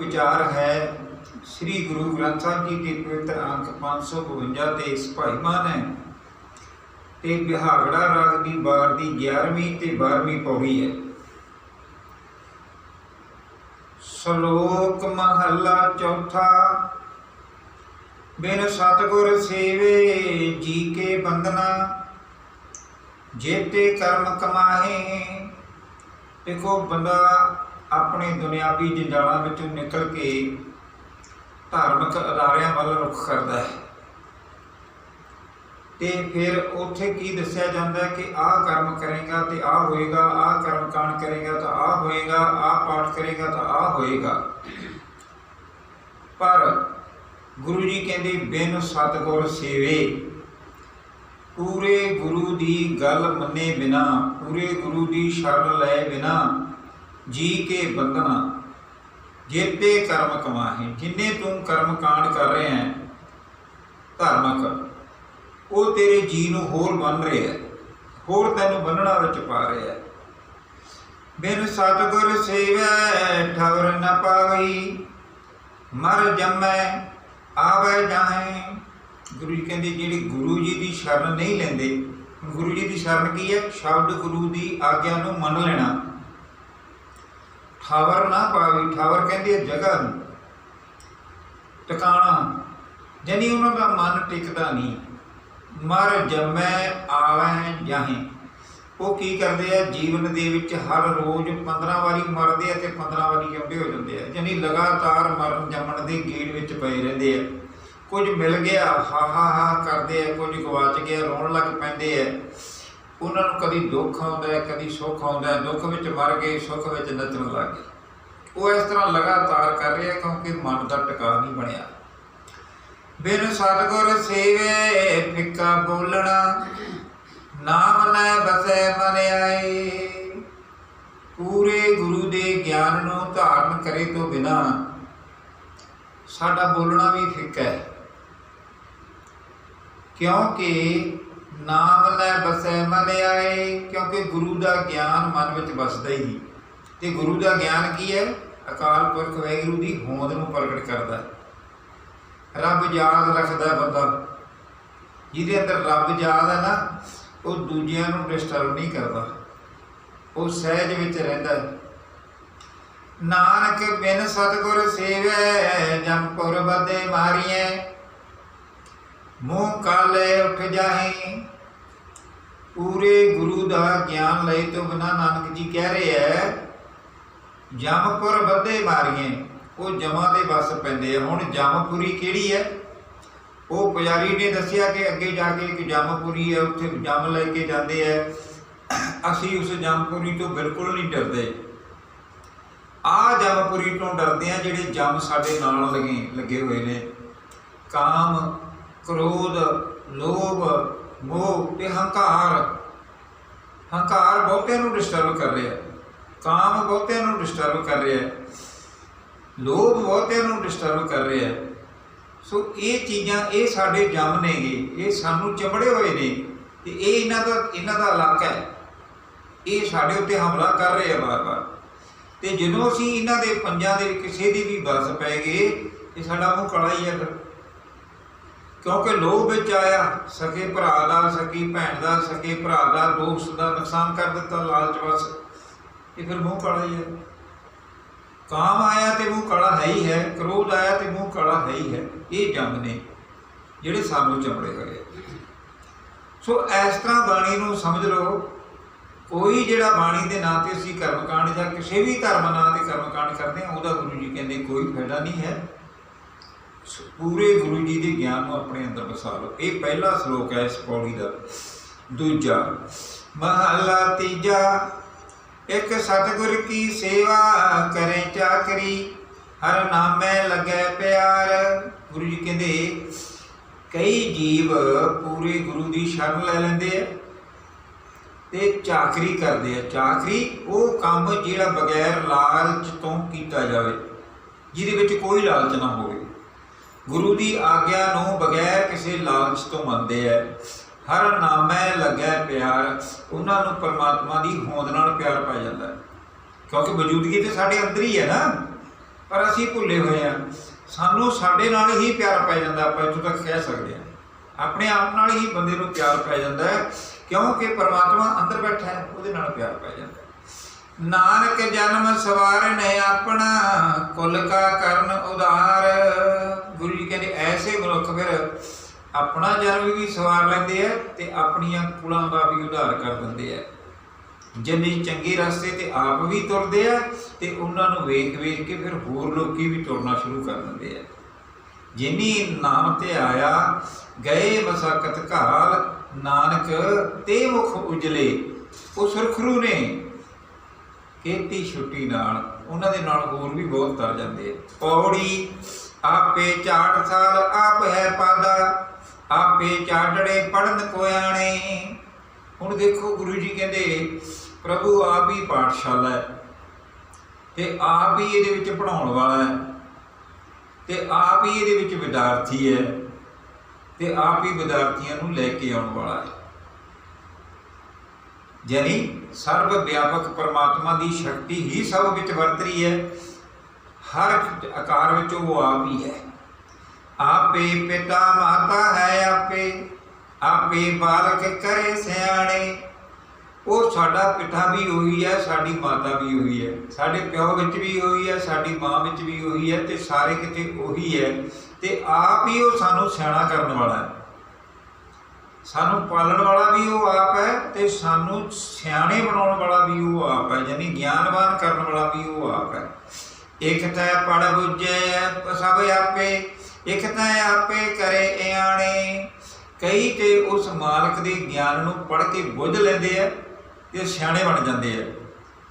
ਵਿਚਾਰ ਹੈ। ਸ੍ਰੀ ਗੁਰੂ ਗ੍ਰੰਥ ਸਾਹਿਬ ਜੀ ਦੇ ਪਵਿੱਤਰ ਅੰਕ 552 ਤੇ ਭਾਈਮਾਨ ਹੈ। ਤੇ ਬਿਹਾਗੜਾ ਰਾਗ ਦੀ ਬਾਰ ਦੀ 11ਵੀਂ ਤੇ 12ਵੀਂ ਪੌੜੀ ਹੈ। ਸ਼ਲੋਕ ਮਹੱਲਾ ਚੌਥਾ, ਬਿਨ ਸਤਗੁਰ ਸੇਵੇ ਜੀ ਕੇ ਬੰਦਨਾ ਜੇਤੇ ਕਰਮ ਕਮਾਹੇ, ਦੇਖੋ ਬੰਦਾ ਆਪਣੇ ਦੁਨਿਆਵੀ ਜੰਜਾਲਾਂ ਵਿੱਚੋਂ ਨਿਕਲ ਕੇ ਧਾਰਮਿਕ ਅਦਾਰਿਆਂ ਵੱਲ ਰੁਖ ਕਰਦਾ ਹੈ। ਤੇ ਫਿਰ ਉੱਥੇ ਕੀ ਦੱਸਿਆ ਜਾਂਦਾ ਹੈ ਕਿ ਆਹ ਕਰਮ ਕਰੇਗਾ ਤੇ ਆਹ ਹੋਏਗਾ, ਆਹ ਕਰਮ ਕਾਂਡ ਕਰੇਗਾ ਤਾਂ ਆਹ ਹੋਏਗਾ, ਆਹ ਪਾਠ ਕਰੇਗਾ ਤਾਂ ਆਹ ਹੋਏਗਾ। ਪਰ ਗੁਰੂ ਜੀ ਕਹਿੰਦੇ, ਬਿਨ ਸਤਗੁਰ ਸੇਵੇ। ਪੂਰੇ ਗੁਰੂ ਦੀ ਗੱਲ ਮੰਨੇ ਬਿਨਾ, ਪੂਰੇ ਗੁਰੂ ਦੀ ਸ਼ਰਨ ਲਏ ਬਿਨਾ ਜੀ ਕੇ ਬੰਦਨਾ ਜੇਤੇ ਕਰਮ ਕਮਾਹੇ, ਜਿੰਨੇ ਤੂੰ ਕਰਮ ਕਾਂਡ ਕਰ ਰਿਹਾ ਹੈ, ਧਾਰਮਿਕ, ਉਹ ਤੇਰੇ ਜੀ ਨੂੰ ਹੋਰ ਬੰਨ ਰਿਹਾ ਹੈ, ਹੋਰ ਤੈਨੂੰ ਬੰਨਣਾ ਵਿੱਚ ਪਾ ਰਿਹਾ ਬਿਨ ਸਤਗੁਰ ਸੇਵੈ, ਠਵਰ ਨ ਪਾਵਈ, ਮਰ ਜੰਮੈ, ਆਵੇ ਜਾਹੇ। ਗੁਰੂ ਜੀ ਕਹਿੰਦੇ, ਜਿਹੜੇ ਗੁਰੂ ਜੀ ਦੀ ਸ਼ਰਨ ਨਹੀਂ ਲੈਂਦੇ, ਗੁਰੂ ਜੀ ਦੀ ਸ਼ਰਨ ਕੀ ਹੈ? ਸ਼ਬਦ ਗੁਰੂ ਦੀ ਆਗਿਆ ਨੂੰ ਮੰਨ ਲੈਣਾ। ਠਾਵਰ ਨਾ ਪਾਵੀ, ਠਾਵਰ ਕਹਿੰਦੀ ਹੈ ਜਗ੍ਹਾ ਨੂੰ, ਟਿਕਾਣਾ ਜਾਨੀ ਉਹਨਾਂ ਦਾ ਮਨ ਟਿਕਦਾ ਨਹੀਂ। ਮਰ ਜੰਮੈ, ਆਵੈ ਜਾਹੇ। ਉਹ ਕੀ ਕਰਦੇ ਆ, ਜੀਵਨ ਦੇ ਵਿੱਚ ਹਰ ਰੋਜ਼ 15 ਵਾਰੀ ਮਰਦੇ ਆ ਤੇ 15 ਵਾਰੀ ਜੰਮੇ ਹੋ ਜਾਂਦੇ ਆ। ਜਾਨੀ ਲਗਾਤਾਰ ਮਰਨ ਜੰਮਣ ਦੇ ਗੇੜ ਵਿੱਚ ਪਏ ਰਹਿੰਦੇ ਆ। ਕੁਝ ਮਿਲ ਗਿਆ, ਹਾ ਹਾ ਹਾ ਕਰਦੇ ਆ, ਕੁਝ ਗਵਾਚ ਗਿਆ, ਰੋਣ ਲੱਗ ਪੈਂਦੇ ਆ। ਉਹਨਾਂ ਨੂੰ ਕਦੀ ਦੁੱਖ ਆਉਂਦਾ ਹੈ, ਕਦੀ ਸੁੱਖ ਆਉਂਦਾ ਹੈ। ਦੁੱਖ ਵਿੱਚ ਮਰ ਗਏ, ਸੁੱਖ ਵਿੱਚ ਨੱਚਣ ਲੱਗ ਗਏ। ਉਹ ਇਸ ਤਰ੍ਹਾਂ ਲਗਾਤਾਰ ਕਰ ਰਿਹਾ ਕਿਉਂਕਿ ਮਨ ਦਾ ਟਿਕਾ ਨਹੀਂ ਬਣਿਆ। ਬਿਨ ਸਤਗੁਰ ਸੇਵੇ, ਫਿੱਕਾ ਬੋਲਣਾ, ਨਾਮ ਲੈ ਬਸੈ ਮਨ ਆਏ। ਪੂਰੇ ਗੁਰੂ ਦੇ ਗਿਆਨ ਨੂੰ ਧਾਰਨ ਕਰੇ ਤੋਂ ਬਿਨਾ ਸਾਡਾ ਬੋਲਣਾ ਵੀ ਫਿੱਕਾ ਹੈ। ਕਿਉਂਕਿ ਨਾਮ ਲੈ ਬਸੈ ਮਨ ਆਏ, ਕਿਉਂਕਿ ਗੁਰੂ ਦਾ ਗਿਆਨ ਮਨ ਵਿੱਚ ਵਸਦਾ ਹੀ। ਤੇ ਗੁਰੂ ਦਾ ਗਿਆਨ ਕੀ ਹੈ? ਅਕਾਲ ਪੁਰਖ ਵਾਹਿਗੁਰੂ ਦੀ ਹੋਂਦ ਨੂੰ ਪ੍ਰਗਟ ਕਰਦਾ ਰੱਬ ਯਾਦ ਰੱਖਦਾ ਬੰਦਾ। ਜਿਹਦੇ ਅੰਦਰ ਰੱਬ ਯਾਦ ਹੈ ਨਾ, ਉਹ ਦੂਜਿਆਂ ਨੂੰ ਡਿਸਟਰਬ ਨਹੀਂ ਕਰਦਾ। ਉਹ ਸਹਿਜ ਵਿੱਚ ਰਹਿੰਦਾ ਹੈ। ਨਾਨਕ ਬਿਨ ਸਤਗੁਰ ਸੇਵੈ ਜੰਪੁਰ ਬਦੇ ਮਾਰੀਐ ਮੂੰਹ ਕਾਲੇ ਉੱਠ ਜਾਹੇ। ਪੂਰੇ ਗੁਰੂ ਦਾ ਗਿਆਨ ਲਈ ਤੋਂ ਬਿਨਾ ਨਾਨਕ ਜੀ ਕਹਿ ਰਹੇ ਹੈ ਜਮਪੁਰ ਬੱਦੇ ਮਾਰੀਏ, ਉਹ ਜਮਾਂ ਦੇ ਵਸ ਪੈਂਦੇ ਆ। ਹੁਣ ਜਮਪੁਰੀ ਕਿਹੜੀ ਹੈ ਉਹ ਪੁਜਾਰੀ ਨੇ ਦੱਸਿਆ ਕਿ ਅੱਗੇ ਜਾ ਕੇ ਇੱਕ ਜਮਪੁਰੀ ਹੈ ਉੱਥੇ ਜਮ ਲੈ ਕੇ ਜਾਂਦੇ ਐ। ਅਸੀਂ ਉਸ ਜਮਪੁਰੀ ਤੋਂ ਬਿਲਕੁਲ ਨਹੀਂ ਡਰਦੇ। ਆ ਜਮਪੁਰੀ ਤੋਂ ਡਰਦੇ ਆ ਜਿਹੜੇ ਜਮ ਸਾਡੇ ਨਾਲ ਲੱਗੇ ਲੱਗੇ ਹੋਏ ਨੇ। ਕਾਮ ਕ੍ਰੋਧ, ਲੋਭ, ਮੋਹ ਤੇ ਹੰਕਾਰ। ਹੰਕਾਰ ਬਹੁਤਿਆਂ ਨੂੰ ਡਿਸਟਰਬ ਕਰ ਰਿਹਾ। ਕਾਮ ਬਹੁਤਿਆਂ ਨੂੰ ਡਿਸਟਰਬ ਕਰ ਰਿਹਾ। ਲੋਭ ਬਹੁਤਿਆਂ ਨੂੰ ਡਿਸਟਰਬ ਕਰ ਰਿਹਾ। ਸੋ ਇਹ ਚੀਜ਼ਾਂ ਇਹ ਸਾਡੇ ਜੰਮ ਨੇਗੇ। ਇਹ ਸਾਨੂੰ ਚਮੜੇ ਹੋਏ ਨੇ। ਤੇ ਇਹ ਇਹਨਾਂ ਦਾ ਇਹਨਾਂ ਦਾ ਇਲਾਕਾ ਹੈ। ਇਹ ਸਾਡੇ ਉੱਤੇ ਹਮਲਾ ਕਰ ਰਹੇ ਆ ਵਾਰ-ਵਾਰ। ਤੇ ਜਦੋਂ ਅਸੀਂ ਇਹਨਾਂ ਦੇ ਪੰਜਾਂ ਦੇ ਕਿਸੇ ਦੀ ਵੀ ਬਸ ਪੈ ਗਏ ਇਹ ਸਾਡਾ ਮੂੰਹ ਕਾਲਾ ਹੀ ਹੈ ਫਿਰ। ਕਿਉਂਕਿ ਲੋਭ ਵਿੱਚ ਆਇਆ, ਸਕੇ ਭਰਾ ਦਾ, ਸਕੀ ਭੈਣ ਦਾ, ਸਕੇ ਭਰਾ ਦਾ ਦੋਸਤ ਦਾ ਨੁਕਸਾਨ ਕਰ ਦਿੱਤਾ ਲਾਲਚ ਵਸ। ਇਹ ਫਿਰ ਮੂੰਹ ਕਾਲਾ ਹੀ ਹੈ। ਕਾਮ ਆਇਆ ਤੇ ਮੂੰਹ ਕਾਲਾ ਹੈ ਹੀ ਹੈ, ਕ੍ਰੋਧ ਆਇਆ ਤੇ ਮੂੰਹ ਕਾਲਾ ਹੈ ਹੀ ਹੈ। ਇਹ ਜੰਗ ਨੇ, ਜਿਹੜੇ ਸਾਨੂੰ ਚਮੜੇ ਹੋਏ ਸੋ ਇਸ ਤਰ੍ਹਾਂ ਬਾਣੀ ਨੂੰ ਸਮਝ ਲਓ, ਕੋਈ ਜਿਹੜਾ ਬਾਣੀ ਦੇ ਨਾਂ ਤੇ ਅਸੀਂ ਕਰਮਕਾਂਡ ਜਾਂ ਕਿਸੇ ਵੀ ਧਰਮ ਨਾਂ ਤੇ ਕਰਮਕਾਂਡ ਕਰਦੇ ਹਾਂ, ਉਹਦਾ ਗੁਰੂ ਜੀ ਕਹਿੰਦੇ ਕੋਈ ਫਾਇਦਾ ਨਹੀਂ ਹੈ। ਪੂਰੇ ਗੁਰੂ ਜੀ ਦੇ ਗਿਆਨ ਨੂੰ ਆਪਣੇ ਅੰਦਰ ਵਸਾ ਲਓ। ਇਹ ਪਹਿਲਾ ਸ਼ਲੋਕ ਹੈ ਇਸ ਪੌੜੀ ਦਾ। ਦੂਜਾ, ਮਹਲਾ ਤੀਜਾ, ਇੱਕ ਸਤਿਗੁਰ ਕੀ ਸੇਵਾ ਕਰੇ ਚਾਕਰੀ, ਹਰ ਨਾਮੇ ਲੱਗੇ ਪਿਆਰ। ਗੁਰੂ ਜੀ ਕਹਿੰਦੇ, ਕਈ ਜੀਵ ਪੂਰੇ ਗੁਰੂ ਦੀ ਸ਼ਰਨ ਲੈ ਲੈਂਦੇ ਆ ਤੇ ਚਾਕਰੀ ਕਰਦੇ ਆ। ਚਾਕਰੀ ਉਹ ਕੰਮ ਜਿਹੜਾ ਬਗੈਰ ਲਾਲਚ ਤੋਂ ਕੀਤਾ ਜਾਵੇ, ਜਿਹਦੇ ਵਿੱਚ ਕੋਈ ਲਾਲਚ ਨਾ ਹੋਵੇ। ਗੁਰੂ ਦੀ ਆਗਿਆ ਨੂੰ ਬਗੈਰ ਕਿਸੇ ਲਾਲਚ ਤੋਂ ਮੰਨਦੇ ਆ ਹਰ ਨਾਮੈ ਲੱਗੈ ਪਿਆਰ, ਉਹਨਾਂ ਨੂੰ ਪਰਮਾਤਮਾ ਦੀ ਹੋਂਦ ਨਾਲ ਪਿਆਰ ਪੈ ਜਾਂਦਾ ਹੈ ਕਿਉਂਕਿ ਮੌਜੂਦਗੀ ਤੇ ਸਾਡੇ ਅੰਦਰ ਹੀ ਹੈ ਨਾ। ਪਰ ਅਸੀਂ ਭੁੱਲੇ ਹੋਏ ਆ। ਸਾਨੂੰ ਸਾਡੇ ਨਾਲ ਹੀ ਪਿਆਰ ਪੈ ਜਾਂਦਾ, ਆਪਾਂ ਇੱਥੋਂ ਤੱਕ ਕਹਿ ਸਕਦੇ ਹਾਂ ਆਪਣੇ ਆਪ ਨਾਲ ਹੀ ਬੰਦੇ ਨੂੰ ਪਿਆਰ ਪੈ ਜਾਂਦਾ ਹੈ ਕਿਉਂਕਿ ਪਰਮਾਤਮਾ ਅੰਦਰ ਬੈਠਾ ਹੈ ਉਹਦੇ ਨਾਲ ਪਿਆਰ ਪੈ ਜਾਂਦਾ ਨਾਨਕ ਜਨਮ ਸਵਾਰਨ ਆਪਣਾ, ਕੁਲ ਕਾ ਕਰਨ ਉਧਾਰ। ਗੁਰੂ ਜੀ ਕਹਿੰਦੇ, ਐਸੇ ਮਨੁੱਖ ਫਿਰ ਆਪਣਾ ਜਨਮ ਵੀ ਸਵਾਰ ਲੈਂਦੇ ਆ ਤੇ ਆਪਣੀਆਂ ਕੁਲਾਂ ਦਾ ਵੀ ਉਧਾਰ ਕਰ ਦਿੰਦੇ ਆ। ਜਿੰਨੀ ਚੰਗੇ ਰਸਤੇ ਤੇ ਆਪ ਵੀ ਤੁਰਦੇ ਆ ਤੇ ਉਹਨਾਂ ਨੂੰ ਵੇਖ ਵੇਖ ਕੇ ਫਿਰ ਹੋਰ ਲੋਕੀ ਵੀ ਤੁਰਨਾ ਸ਼ੁਰੂ ਕਰ ਦਿੰਦੇ ਆ। ਜਿਨੀ ਨਾਮ ਤੇ ਆਇਆ, ਗਏ ਮਸਕਤ ਘਾਲ, ਨਾਨਕ ਤੇ ਮੁਖ ਉਜਲੇ, ਉਹ ਸੁਰਖਰੂ ਨੇ ਖੇਤੀ ਛੁੱਟੀ ਨਾਲ ਉਹਨਾਂ ਦੇ ਨਾਲ ਹੋਰ ਵੀ ਬਹੁਤ ਤਰ ਜਾਂਦੇ ਆ। ਪੌੜੀ ਆਪੇ ਚਾਟ ਸਾਲ, ਆਪ ਹੈ ਪਾਦਾ, ਆਪੇ ਚਾਟੜੇ ਪੜਨ ਕੋਆਣੇ ਹੁਣ ਦੇਖੋ ਗੁਰੂ ਜੀ ਕਹਿੰਦੇ, ਪ੍ਰਭੂ ਆਪ ਹੀ ਪਾਠਸ਼ਾਲਾ ਹੈ ਤੇ ਆਪ ਹੀ ਇਹਦੇ ਵਿੱਚ ਪੜਾਉਣ ਵਾਲਾ ਹੈ ਤੇ ਆਪ ਹੀ ਇਹਦੇ ਵਿੱਚ ਵਿਦਿਆਰਥੀ ਹੈ ਤੇ ਆਪ ਹੀ ਵਿਦਿਆਰਥੀਆਂ ਨੂੰ ਲੈ ਕੇ ਆਉਣ ਵਾਲਾ ਹੈ। ਯਾਨੀ ਸਰਵ ਵਿਆਪਕ ਪਰਮਾਤਮਾ ਦੀ ਸ਼ਕਤੀ ਹੀ ਸਭ ਵਿੱਚ ਵਰਤ ਰਹੀ ਹੈ। ਹਰ ਆਕਾਰ ਵਿੱਚ ਉਹ ਆਪ ਹੀ ਹੈ। ਆਪੇ ਪਿਤਾ ਮਾਤਾ ਹੈ ਆਪੇ ਆਪੇ ਬਾਲਕ ਕਰੇ ਸਿਆਣੇ। ਉਹ ਸਾਡਾ ਪਿਤਾ ਵੀ ਉਹੀ ਹੈ, ਸਾਡੀ ਮਾਤਾ ਵੀ ਉਹੀ ਹੈ। ਸਾਡੇ ਪਿਓ ਵਿੱਚ ਵੀ ਉਹੀ ਹੈ, ਸਾਡੀ ਮਾਂ ਵਿੱਚ ਵੀ ਉਹੀ ਹੈ ਤੇ ਸਾਰੇ ਕਿਤੇ ਉਹੀ ਹੈ ਤੇ ਆਪ ਹੀ ਉਹ ਸਾਨੂੰ ਸਿਆਣਾ ਕਰਨ ਵਾਲਾ ਹੈ। ਸਾਨੂੰ ਪਾਲਣ ਵਾਲਾ ਵੀ ਉਹ ਆਪ ਹੈ ਤੇ ਸਾਨੂੰ ਸਿਆਣੇ ਬਣਾਉਣ ਵਾਲਾ ਵੀ ਉਹ ਆਪ ਹੈ, ਯਾਨੀ ਗਿਆਨਵਾਨ ਕਰਨ ਵਾਲਾ ਵੀ ਉਹ ਆਪ ਹੈ। ਇਕ ਤੈ ਪੜ ਬੁੱਝੇ ਸਭ ਆਪੇ, ਇਕ ਤੈ ਆਪੇ ਕਰੇ ਇਆਣੇ। ਕਈ ਤੇ ਉਸ ਮਾਲਕ ਦੇ ਗਿਆਨ ਨੂੰ ਪੜ ਕੇ ਬੁੱਝ ਲੈਂਦੇ ਆ ਤੇ ਸਿਆਣੇ ਬਣ ਜਾਂਦੇ ਆ।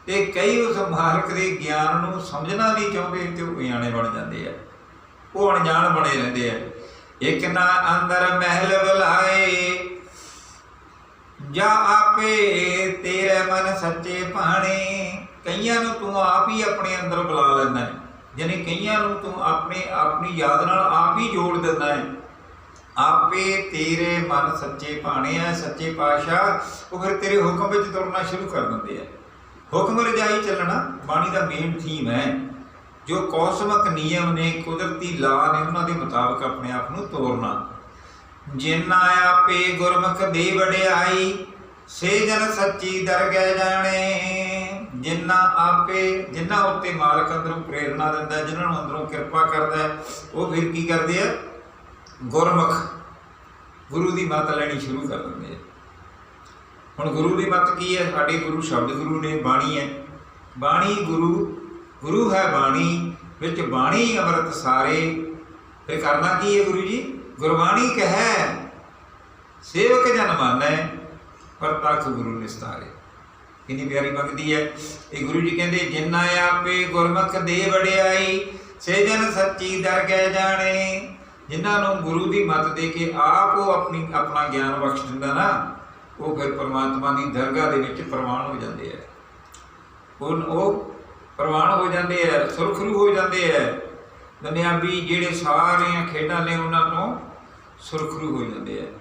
ਤੇ ਕਈ ਉਸ ਮਾਲਕ ਦੇ ਗਿਆਨ ਨੂੰ ਸਮਝਣਾ ਨਹੀਂ ਚਾਹੁੰਦੇ ਤੇ ਉਹ ਇਆਣੇ ਬਣ ਜਾਂਦੇ ਆ। ਉਹ ਅਣਜਾਣ ਬਣੇ ਰਹਿੰਦੇ ਆ। ਇਕ ਨਾ ਅੰਦਰ ਮਹਿਲ ਬੁਲਾਏ। ਜਾਂ ਆਪੇ ਤੇਰੇ ਮਨ ਸੱਚੇ ਭਾਣੇ, ਕਈਆਂ ਨੂੰ ਤੂੰ ਆਪ ਹੀ ਆਪਣੇ ਅੰਦਰ ਬੁਲਾ ਲੈਂਦਾ ਹੈ। ਯਾਨੀ ਕਈਆਂ ਨੂੰ ਤੂੰ ਆਪਣੇ ਆਪਣੀ ਯਾਦ ਨਾਲ ਆਪ ਹੀ ਜੋੜ ਦਿੰਦਾ ਹੈ। ਆਪੇ ਤੇਰੇ ਮਨ ਸੱਚੇ ਭਾਣੇ ਆ, ਸੱਚੇ ਪਾਤਸ਼ਾਹ, ਉਹ ਫਿਰ ਤੇਰੇ ਹੁਕਮ ਵਿੱਚ ਤੁਰਨਾ ਸ਼ੁਰੂ ਕਰ ਦਿੰਦੇ ਆ। ਹੁਕਮ ਰਜਾਈ ਚੱਲਣਾ, ਬਾਣੀ ਦਾ ਮੇਨ ਥੀਮ ਹੈ। ਜੋ ਕੌਸਮਕ ਨਿਯਮ ਨੇ, ਕੁਦਰਤੀ ਲਾ ਨੇ, ਉਹਨਾਂ ਦੇ ਮੁਤਾਬਕ ਆਪਣੇ ਆਪ ਨੂੰ ਤੋਰਨਾ। ਜਿਨਾ ਆਪੇ ਗੁਰਮੁਖ ਦੇ ਵਡਿਆਈ ਸੇ ਜਨ ਸੱਚੀ ਦਰਗਹਿ ਜਾਣੇ। ਜਿਨਾ ਆਪੇ ਜਿਨ੍ਹਾਂ ਉੱਤੇ ਮਾਲਕ ਅੰਦਰੋਂ ਪ੍ਰੇਰਣਾ ਦਿੰਦਾ ਜਿਨ੍ਹਾਂ ਨੂੰ ਅੰਦਰੋਂ ਕਿਰਪਾ ਕਰਦਾ, ਉਹ ਫਿਰ ਕੀ ਕਰਦੇ ਆ? ਗੁਰਮੁਖ। ਗੁਰੂ ਦੀ ਮੱਤ ਲੈਣੀ ਸ਼ੁਰੂ ਕਰ ਦਿੰਦੇ ਆ। ਹੁਣ ਗੁਰੂ ਦੀ ਮੱਤ ਕੀ ਹੈ? ਸਾਡੇ ਗੁਰੂ ਸ਼ਬਦ ਗੁਰੂ ਨੇ ਬਾਣੀ ਹੈ। ਬਾਣੀ ਗੁਰੂ ਗੁਰੂ ਹੈ ਬਾਣੀ, ਵਿੱਚ ਬਾਣੀ ਅੰਮ੍ਰਿਤ ਸਾਰੇ। ਫਿਰ ਕਰਨਾ ਕੀ ਹੈ ਗੁਰੂ ਜੀ? ਗੁਰਬਾਣੀ ਕਹੈ, ਸੇਵਕ ਜਨ ਮਾਨੈ, ਪਰ ਗੁਰੂ ਨਿਸਤਾਰੇ। ਕਿੰਨੀ ਪਿਆਰੀ ਮੰਗਦੀ ਹੈ। ਇਹ ਗੁਰੂ ਜੀ ਕਹਿੰਦੇ ਜਿੰਨਾ ਆਪੇ ਗੁਰਮੁਖ ਦੇ ਵੜਿਆਈ ਸੇ ਜਨ ਸੱਚੀ ਦਰਗਹਿ ਜਾਣੇ। ਜਿਨ੍ਹਾਂ ਨੂੰ ਗੁਰੂ ਦੀ ਮੱਤ ਦੇ ਕੇ ਆਪ ਉਹ ਆਪਣੀ, ਆਪਣਾ ਗਿਆਨ ਬਖਸ਼ ਦਿੰਦਾ ਨਾ, ਉਹ ਫਿਰ ਪਰਮਾਤਮਾ ਦੀ ਦਰਗਾਹ ਦੇ ਵਿੱਚ ਪ੍ਰਵਾਨ ਹੋ ਜਾਂਦੇ ਆ। ਉਹ ਉਹ ਪ੍ਰਵਾਨ ਹੋ ਜਾਂਦੇ ਆ, ਸੁਰਖਰੂ ਹੋ ਜਾਂਦੇ ਆ। ਦੁਨਿਆਵੀ ਜਿਹੜੇ ਸਾਰੀਆਂ ਖੇਡਾਂ ਨੇ ਉਹਨਾਂ ਤੋਂ ਸੁਰਖਰੂ ਹੋ ਜਾਂਦੇ ਆ।